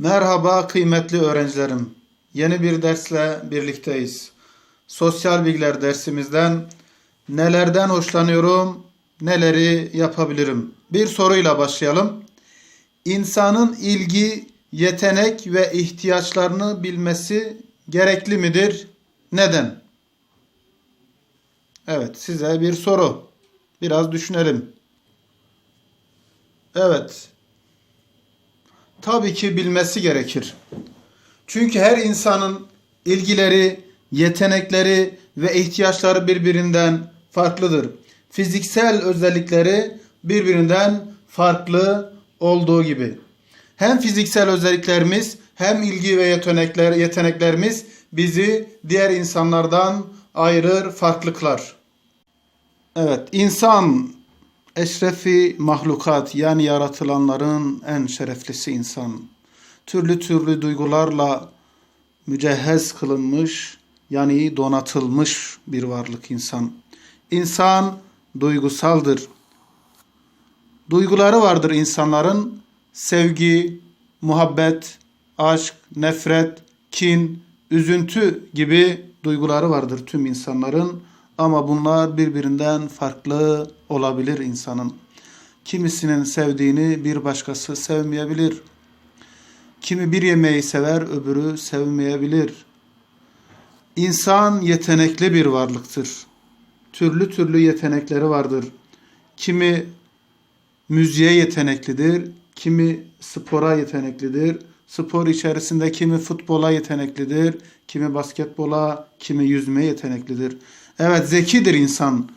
Merhaba kıymetli öğrencilerim. Yeni bir dersle birlikteyiz. Sosyal bilgiler dersimizden nelerden hoşlanıyorum, neleri yapabilirim? Bir soruyla başlayalım. İnsanın ilgi, yetenek ve ihtiyaçlarını bilmesi gerekli midir? Neden? Evet, size bir soru. Biraz düşünelim. Evet, tabii ki bilmesi gerekir. Çünkü her insanın ilgileri, yetenekleri ve ihtiyaçları birbirinden farklıdır. Fiziksel özellikleri birbirinden farklı olduğu gibi. Hem fiziksel özelliklerimiz hem ilgi ve yetenekler yeteneklerimiz bizi diğer insanlardan ayırır, farklı kılar. Evet, insan eşrefi mahlukat yani yaratılanların en şereflisi insan. Türlü türlü duygularla mücehhez kılınmış yani donatılmış bir varlık insan. İnsan duygusaldır. Duyguları vardır insanların. Sevgi, muhabbet, aşk, nefret, kin, üzüntü gibi duyguları vardır tüm insanların. Ama bunlar birbirinden farklı olabilir insanın. Kimisinin sevdiğini bir başkası sevmeyebilir. Kimi bir yemeği sever, öbürü sevmeyebilir. İnsan yetenekli bir varlıktır. Türlü türlü yetenekleri vardır. Kimi müziğe yeteneklidir, kimi spora yeteneklidir. Spor içerisinde kimi futbola yeteneklidir, kimi basketbola, kimi yüzmeye yeteneklidir. Evet zekidir insan.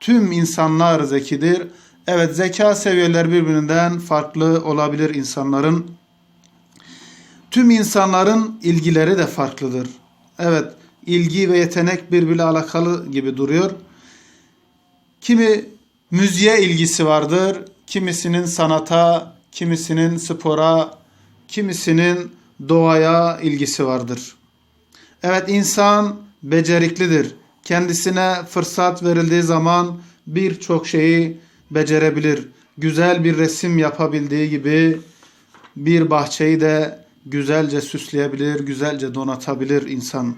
Tüm insanlar zekidir. Evet zeka seviyeleri birbirinden farklı olabilir insanların. Tüm insanların ilgileri de farklıdır. Evet ilgi ve yetenek birbiriyle alakalı gibi duruyor. Kimi müziğe ilgisi vardır, kimisinin sanata, kimisinin spora, kimisinin doğaya ilgisi vardır. Evet insan beceriklidir. Kendisine fırsat verildiği zaman birçok şeyi becerebilir. Güzel bir resim yapabildiği gibi bir bahçeyi de güzelce süsleyebilir, güzelce donatabilir insan.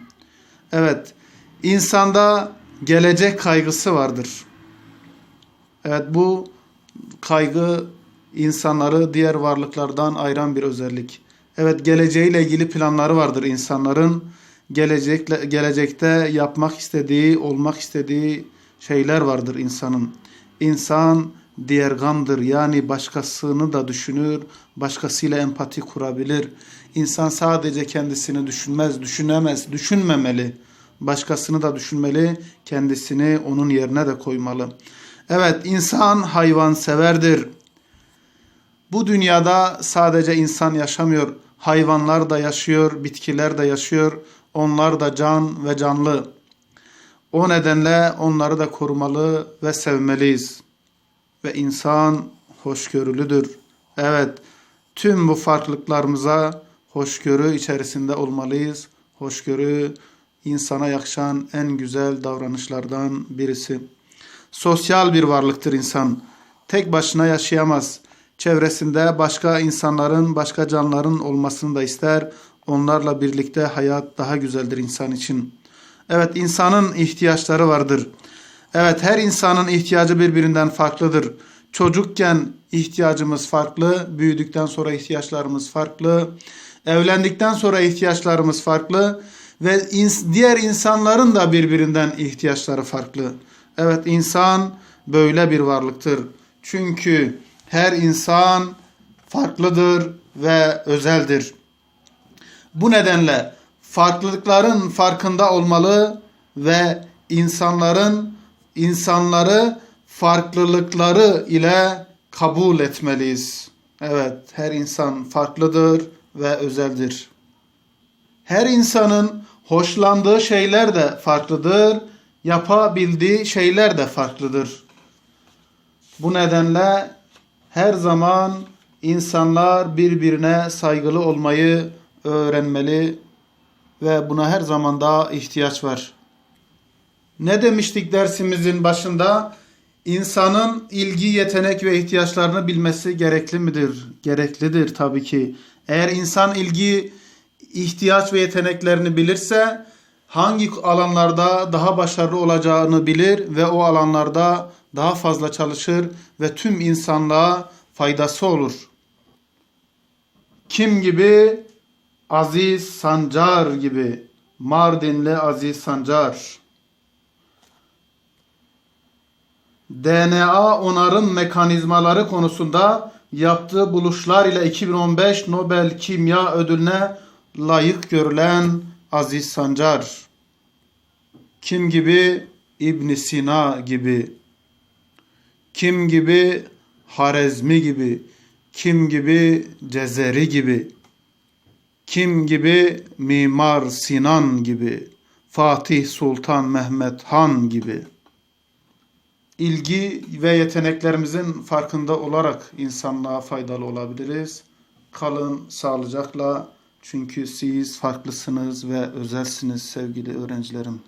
Evet, insanda gelecek kaygısı vardır. Evet bu kaygı insanları diğer varlıklardan ayıran bir özellik. Evet geleceğiyle ilgili planları vardır insanların. Gelecekle, gelecekte yapmak istediği, olmak istediği şeyler vardır insanın. İnsan diğergamdır yani başkasını da düşünür, başkasıyla empati kurabilir. İnsan sadece kendisini düşünmez, düşünemez, düşünmemeli. Başkasını da düşünmeli, kendisini onun yerine de koymalı. Evet insan hayvan severdir. Bu dünyada sadece insan yaşamıyor. Hayvanlar da yaşıyor, bitkiler de yaşıyor. Onlar da can ve canlı. O nedenle onları da korumalı ve sevmeliyiz. Ve insan hoşgörülüdür. Evet, tüm bu farklılıklarımıza hoşgörü içerisinde olmalıyız. Hoşgörü insana yakışan en güzel davranışlardan birisi. Sosyal bir varlıktır insan. Tek başına yaşayamaz. Çevresinde başka insanların, başka canlıların olmasını da ister. Onlarla birlikte hayat daha güzeldir insan için. Evet insanın ihtiyaçları vardır. Evet her insanın ihtiyacı birbirinden farklıdır. Çocukken ihtiyacımız farklı, büyüdükten sonra ihtiyaçlarımız farklı, evlendikten sonra ihtiyaçlarımız farklı ve ins diğer insanların da birbirinden ihtiyaçları farklı. Evet insan böyle bir varlıktır. Çünkü her insan farklıdır ve özeldir. Bu nedenle farklılıkların farkında olmalı ve insanların insanları farklılıkları ile kabul etmeliyiz. Evet, her insan farklıdır ve özeldir. Her insanın hoşlandığı şeyler de farklıdır, yapabildiği şeyler de farklıdır. Bu nedenle her zaman insanlar birbirine saygılı olmayı öğrenmeli ve buna her zaman daha ihtiyaç var. Ne demiştik dersimizin başında? İnsanın ilgi, yetenek ve ihtiyaçlarını bilmesi gerekli midir? Gereklidir tabii ki. Eğer insan ilgi, ihtiyaç ve yeteneklerini bilirse hangi alanlarda daha başarılı olacağını bilir ve o alanlarda daha fazla çalışır ve tüm insanlığa faydası olur. Kim gibi? Aziz Sancar gibi. Mardinli Aziz Sancar. DNA onarım mekanizmaları konusunda yaptığı buluşlar ile 2015 Nobel Kimya Ödülüne layık görülen Aziz Sancar. Kim gibi? İbn Sina gibi. Kim gibi? Harezmi gibi. Kim gibi? Cezeri gibi. Kim gibi? Mimar Sinan gibi. Fatih Sultan Mehmet Han gibi. İlgi ve yeteneklerimizin farkında olarak insanlığa faydalı olabiliriz. Kalın sağlıcakla çünkü siz farklısınız ve özelsiniz sevgili öğrencilerim.